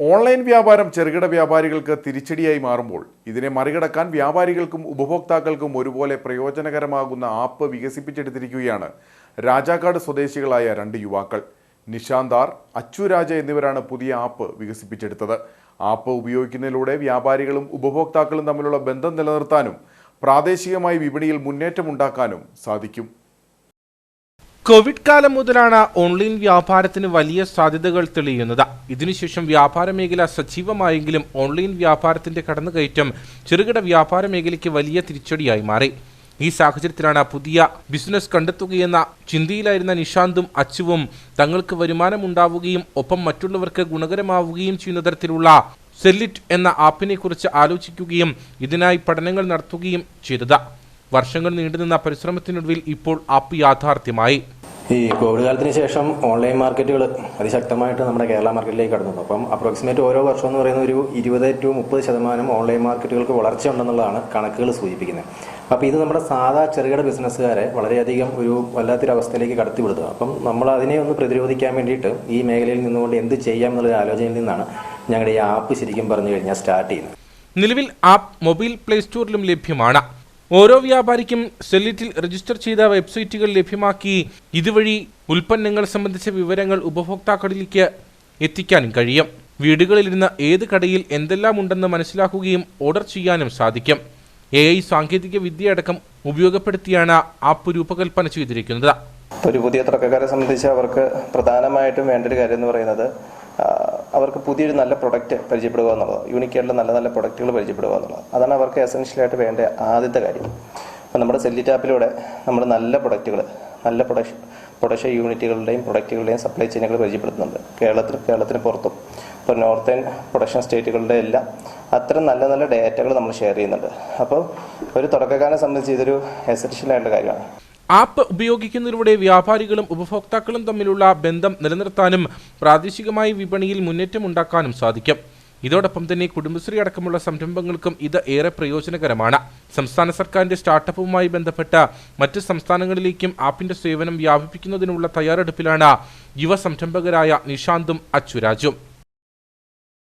Online വ്യാപാരം ചെറുകിട വ്യാപാരികൾക്ക് തിരിച്ചടിയായി മാറുമ്പോൾ ഇതിനെ മറികടക്കാൻ വ്യാപാരികൾക്കും ഉപഭോക്താക്കൾക്കും ഒരുപോലെ പ്രയോജനകരമാകുന്ന ആപ്പ് വികസിപ്പിച്ചെടുത്തിരിക്കുകയാണ് രാജാക്കാട് സ്വദേശികളായ രണ്ട് യുവാക്കൾ. നിഷാന്താർ അച്ചുരാജ എന്നിവരാണ് പുതിയ ആപ്പ് വികസിപ്പിച്ചെടുത്തത്. ആപ്പ് ഉപയോഗിക്കുന്നതിലൂടെ വ്യാപാരികളും ഉപഭോക്താക്കളും തമ്മിലുള്ള ബന്ധം നിലനിർത്താനും പ്രാദേശികമായി വിപണിയിൽ മുന്നേറ്റമുണ്ടാക്കാനും സാധിക്കും. കോവിഡ് കാലം മുതലാണ് ഓൺലൈൻ വ്യാപാരത്തിന് വലിയ സാധ്യതകൾ തെളിയുന്നത്. ഇതിനുശേഷം വ്യാപാര മേഖല സജീവമായെങ്കിലും ഓൺലൈൻ വ്യാപാരത്തിന്റെ കടന്നുകയറ്റം ചെറുകിട വ്യാപാര മേഖലയ്ക്ക് വലിയ തിരിച്ചടിയായി മാറി. ഈ സാഹചര്യത്തിലാണ് പുതിയ ബിസിനസ് കണ്ടെത്തുകയെന്ന ചിന്തയിലായിരുന്ന നിഷാന്തും അച്ചുവും തങ്ങൾക്ക് വരുമാനമുണ്ടാവുകയും ഒപ്പം മറ്റുള്ളവർക്ക് ഗുണകരമാവുകയും ചെയ്യുന്ന തരത്തിലുള്ള സെല്ലിറ്റ് എന്ന ആപ്പിനെ കുറിച്ച് ആലോചിക്കുകയും ഇതിനായി പഠനങ്ങൾ നടത്തുകയും ചെയ്തത്. വർഷങ്ങൾ നീണ്ടുനിന്ന പരിശ്രമത്തിനൊടുവിൽ ഇപ്പോൾ ആപ്പ് യാഥാർത്ഥ്യമായി. ഈ കോവിഡ് കാലത്തിന് ശേഷം ഓൺലൈൻ മാർക്കറ്റുകൾ അതിശക്തമായിട്ട് നമ്മുടെ കേരള മാർക്കറ്റിലേക്ക് കടന്നു. അപ്പം അപ്രോക്സിമേറ്റ് ഓരോ വർഷം എന്ന് പറയുന്ന ഒരു ഇരുപത് ടു മുപ്പത് ശതമാനം ഓൺലൈൻ മാർക്കറ്റുകൾക്ക് വളർച്ച ഉണ്ടെന്നുള്ളതാണ് കണക്കുകൾ സൂചിപ്പിക്കുന്നത്. അപ്പോൾ ഇത് നമ്മുടെ സാധാ ചെറുകിട ബിസിനസ്സുകാരെ വളരെയധികം ഒരു വല്ലാത്തൊരു അവസ്ഥയിലേക്ക് കടത്തിവിടുക. അപ്പം നമ്മൾ അതിനെ ഒന്ന് പ്രതിരോധിക്കാൻ വേണ്ടിയിട്ട് ഈ മേഖലയിൽ നിന്നുകൊണ്ട് എന്ത് ചെയ്യാം എന്നുള്ള ആലോചനയിൽ നിന്നാണ് ഞങ്ങളുടെ ഈ ആപ്പ് ശരിക്കും പറഞ്ഞു കഴിഞ്ഞാൽ സ്റ്റാർട്ട് ചെയ്യുന്നത്. നിലവിൽ ആപ്പ് മൊബൈൽ പ്ലേ സ്റ്റോറിലും ലഭ്യമാണ്. ഓരോ വ്യാപാരിക്കും സെല്ലിറ്റിൽ രജിസ്റ്റർ ചെയ്ത വെബ്സൈറ്റുകൾ ലഭ്യമാക്കി ഇതുവഴി ഉൽപ്പന്നങ്ങൾ സംബന്ധിച്ച വിവരങ്ങൾ ഉപഭോക്താക്കളിലേക്ക് എത്തിക്കാനും കഴിയും. വീടുകളിലിരുന്ന ഏത് കടയിൽ എന്തെല്ലാം ഉണ്ടെന്ന് മനസ്സിലാക്കുകയും ഓർഡർ ചെയ്യാനും സാധിക്കും. എ ഐ സാങ്കേതിക വിദ്യയടക്കം ഉപയോഗപ്പെടുത്തിയാണ് ആപ്പ് രൂപകൽപ്പന ചെയ്തിരിക്കുന്നത്. ഒരു പുതിയ തുടക്കക്കാരെ സംബന്ധിച്ച് അവർക്ക് പ്രധാനമായിട്ടും വേണ്ട ഒരു കാര്യം എന്ന് പറയുന്നത് അവർക്ക് പുതിയൊരു നല്ല പ്രൊഡക്റ്റ് പരിചയപ്പെടുക എന്നുള്ളത്. യൂണിക്കേറിലെ നല്ല നല്ല പ്രൊഡക്റ്റുകൾ പരിചയപ്പെടുക എന്നുള്ളത്. അതാണ് അവർക്ക് എസെൻഷ്യലായിട്ട് വേണ്ട ആദ്യത്തെ കാര്യം. അപ്പം നമ്മുടെ സെല്ലി ആപ്പിലൂടെ നമ്മൾ നല്ല പ്രൊഡക്റ്റുകൾ നല്ല പ്രൊഡക്ഷൻ പ്രൊഡക്ഷൻ യൂണിറ്റുകളുടെയും പ്രൊഡക്റ്റുകളുടെയും സപ്ലൈ ചെയിനുകൾ പരിചയപ്പെടുത്തുന്നുണ്ട്. കേരളത്തിൽ കേരളത്തിന് പുറത്തും. ഇപ്പോൾ നോർത്തേൺ പ്രൊഡക്ഷൻ സ്റ്റേറ്റുകളുടെ എല്ലാം അത്തരം നല്ല നല്ല ഡേറ്റകൾ നമ്മൾ ഷെയർ ചെയ്യുന്നുണ്ട്. അപ്പോൾ ഒരു തുടക്കക്കാരനെ സംബന്ധിച്ച് ഇതൊരു എസെൻഷ്യൽ ആയിട്ടുള്ള കാര്യമാണ്. ആപ്പ് ഉപയോഗിക്കുന്നതിലൂടെ വ്യാപാരികളും ഉപഭോക്താക്കളും തമ്മിലുള്ള ബന്ധം നിലനിർത്താനും പ്രാദേശികമായി വിപണിയിൽ മുന്നേറ്റമുണ്ടാക്കാനും സാധിക്കും. ഇതോടൊപ്പം തന്നെ കുടുംബശ്രീ അടക്കമുള്ള സംരംഭങ്ങൾക്കും ഇത് ഏറെ പ്രയോജനകരമാണ്. സംസ്ഥാന സർക്കാരിന്റെ സ്റ്റാർട്ടപ്പുമായി ബന്ധപ്പെട്ട മറ്റ് സംസ്ഥാനങ്ങളിലേക്കും ആപ്പിന്റെ സേവനം വ്യാപിപ്പിക്കുന്നതിനുള്ള തയ്യാറെടുപ്പിലാണ് യുവ സംരംഭകരായ നിഷാന്തും അച്ചുരാജും.